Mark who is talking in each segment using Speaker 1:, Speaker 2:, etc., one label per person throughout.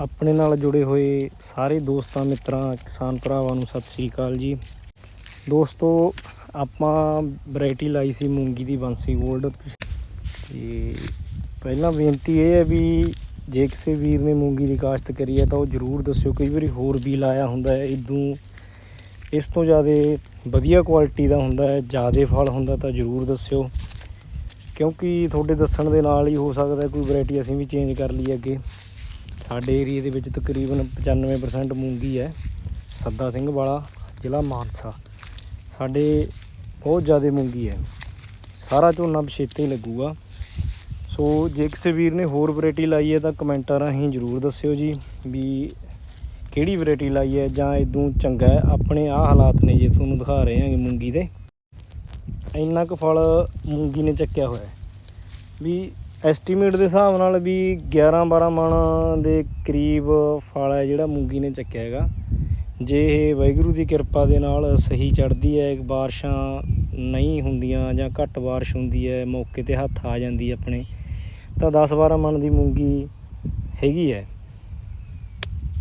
Speaker 1: ਆਪਣੇ ਨਾਲ ਜੁੜੇ ਹੋਏ ਸਾਰੇ ਦੋਸਤਾਂ, ਮਿੱਤਰਾਂ, ਕਿਸਾਨ ਭਰਾਵਾਂ ਨੂੰ ਸਤਿ ਸ੍ਰੀ ਅਕਾਲ ਜੀ। ਦੋਸਤੋ, ਆਪਾਂ ਵੈਰਾਈਟੀ ਲਾਈ ਸੀ ਮੂੰਗੀ ਦੀ ਬੰਸੀ 골ਡ ਤੇ ਪਹਿਲਾਂ ਬੇਨਤੀ ਇਹ ਹੈ ਵੀ ਜੇ ਕਿਸੇ ਵੀਰ ਨੇ ਮੂੰਗੀ ਦੀ ਕਾਸ਼ਤ ਕਰੀ ਹੈ ਤਾਂ ਉਹ ਜਰੂਰ ਦੱਸਿਓ। ਕਈ ਵਾਰੀ ਹੋਰ ਵੀ ਲਾਇਆ ਹੁੰਦਾ ਹੈ ਇਦੋਂ ਇਸ ਤੋਂ ਜ਼ਿਆਦਾ ਵਧੀਆ ਕੁਆਲਿਟੀ ਦਾ ਹੁੰਦਾ ਹੈ, ਜ਼ਿਆਦਾ ਫਲ ਹੁੰਦਾ ਤਾਂ ਜਰੂਰ ਦੱਸਿਓ। ਕਿਉਂਕਿ ਤੁਹਾਡੇ ਦੱਸਣ ਦੇ ਨਾਲ ਹੀ ਹੋ ਸਕਦਾ ਕੋਈ ਵੈਰਾਈਟੀ ਅਸੀਂ ਵੀ ਚੇਂਜ ਕਰ ਲਈ ਅੱਗੇ। ਸਾਡੇ ਏਰੀਏ ਦੇ ਵਿੱਚ ਤਕਰੀਬਨ 95% ਮੂੰਗੀ ਹੈ। ਸੱਦਾ ਸਿੰਘ ਵਾਲਾ ਜ਼ਿਲ੍ਹਾ ਮਾਨਸਾ। ਸਾਡੇ ਬਹੁਤ ਜ਼ਿਆਦਾ ਮੂੰਗੀ ਹੈ। ਸਾਰਾ ਝੋਨਾ ਪਛੇਤੇ ਹੀ ਲੱਗੂਗਾ। ਸੋ ਜੇ ਕਿਸੇ ਵੀਰ ਨੇ ਹੋਰ ਵੈਰਾਈਟੀ ਲਾਈ ਹੈ ਤਾਂ ਕਮੈਂਟਾਂ ਰਾਹੀਂ ਜਰੂਰ ਦੱਸਿਓ ਜੀ ਵੀ ਕਿਹੜੀ ਵੈਰਾਈਟੀ ਲਾਈ ਹੈ ਜਾਂ ਇਦੋਂ ਚੰਗਾ ਹੈ। ਆਪਣੇ ਆਹ ਹਾਲਾਤ ਨੇ ਜੇ ਤੁਹਾਨੂੰ ਦਿਖਾ ਰਹੇ ਹਾਂ ਮੂੰਗੀ ਦੇ। ਇੰਨਾ ਕੁ ਫਲ ਮੂੰਗੀ ਨੇ ਚੱਕਿਆ ਹੋਇਆ ਵੀ ਐਸਟੀਮੇਟ ਦੇ ਹਿਸਾਬ ਨਾਲ ਵੀ 11 12 ਮਣ ਦੇ ਕਰੀਬ ਫਲ ਹੈ ਜਿਹੜਾ ਮੂੰਗੀ ਨੇ ਚੱਕਿਆ ਹੈਗਾ। ਜੇ ਇਹ ਵਾਹਿਗੁਰੂ ਦੀ ਕਿਰਪਾ ਦੇ ਨਾਲ ਸਹੀ ਚੜਦੀ ਹੈ ਬਾਰਿਸ਼ਾਂ ਨਹੀਂ ਹੁੰਦੀਆਂ ਜਾਂ ਘੱਟ ਬਾਰਿਸ਼ ਹੁੰਦੀ ਹੈ, ਮੌਕੇ ਤੇ ਹੱਥ ਆ ਜਾਂਦੀ ਆਪਣੇ, ਤਾਂ 10 12 ਮਣ ਦੀ ਮੂੰਗੀ ਹੈਗੀ ਹੈ।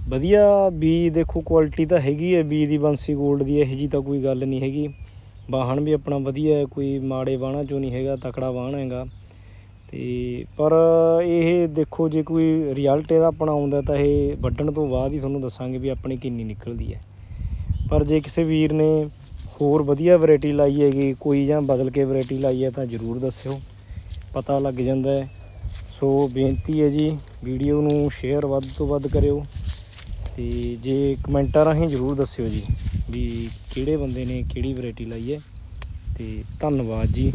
Speaker 1: ਵਧੀਆ ਬੀਜ ਦੇਖੋ ਕੁਆਲਿਟੀ ਤਾਂ ਹੈਗੀ ਹੈ, ਬੀਜ ਦੀ ਬੰਸੀ 골ਡ ਦੀ ਇਹੋ ਜੀ ਤਾਂ ਕੋਈ ਗੱਲ ਨਹੀਂ ਹੈਗੀ। ਵਾਹਣ ਵੀ ਆਪਣਾ ਵਧੀਆ ਹੈ, ਕੋਈ ਮਾੜੇ ਵਾਹਣਾਂ ਚੋਂ ਨਹੀਂ ਹੈਗਾ, ਤਕੜਾ ਵਾਹਣ ਹੈਗਾ। ਤੇ ਪਰ ਇਹ ਦੇਖੋ ਜੇ ਕੋਈ ਰਿਜ਼ਲਟ ਇਹਦਾ ਆਪਣਾ ਆਉਂਦਾ ਤਾਂ ਇਹ ਵੱਢਣ ਤੋਂ ਬਾਅਦ ਹੀ ਤੁਹਾਨੂੰ ਦੱਸਾਂਗੇ ਵੀ ਆਪਣੀ ਕਿੰਨੀ ਨਿਕਲਦੀ ਹੈ। ਪਰ ਜੇ ਕਿਸੇ ਵੀਰ ਨੇ ਹੋਰ ਵਧੀਆ ਵੈਰਾਈਟੀ ਲਾਈ ਹੈਗੀ, ਕੋਈ ਜਾਂ ਬਦਲ ਕੇ ਵੈਰਾਈਟੀ ਲਾਈ ਹੈ ਤਾਂ ਜਰੂਰ ਦੱਸਿਓ। ਪਤਾ ਲੱਗ ਜਾਂਦਾ ਹੈ। ਸੋ ਬੇਨਤੀ ਹੈ ਜੀ, ਵੀਡੀਓ ਨੂੰ ਸ਼ੇਅਰ ਵੱਧ ਤੋਂ ਵੱਧ ਕਰਿਓ ਤੇ ਜੇ ਕਮੈਂਟਾਂ ਰਾਹੀਂ ਜਰੂਰ ਦੱਸਿਓ ਜੀ ਵੀ ਕਿਹੜੇ ਬੰਦੇ ਨੇ ਕਿਹੜੀ ਵੈਰਾਈਟੀ ਲਾਈ ਹੈ। ਤੇ ਧੰਨਵਾਦ ਜੀ।